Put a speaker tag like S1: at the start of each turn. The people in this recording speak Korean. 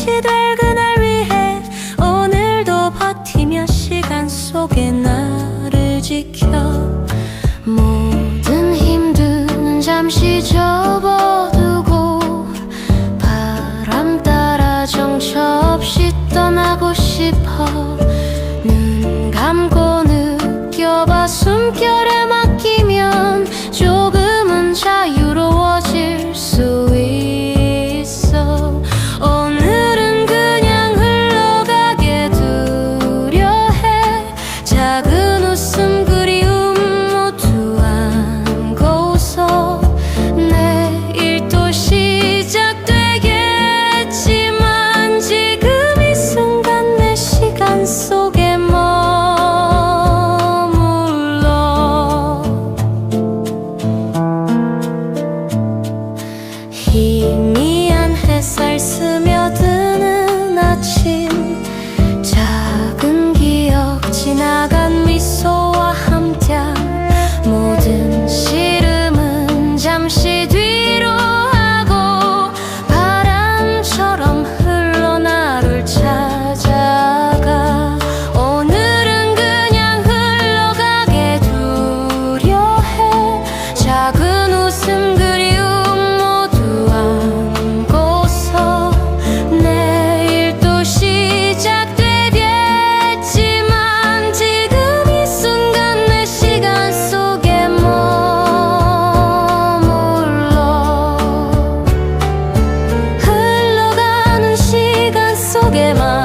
S1: 다시 될 그날 위해 오늘도 버티며 시간 속에 나를 지켜. 모든 힘든 잠시 접어두고 바람 따라 정처 없이 떠나고 싶어. 눈 감고 느껴봐 숨결에 흘러가는 시간 속에만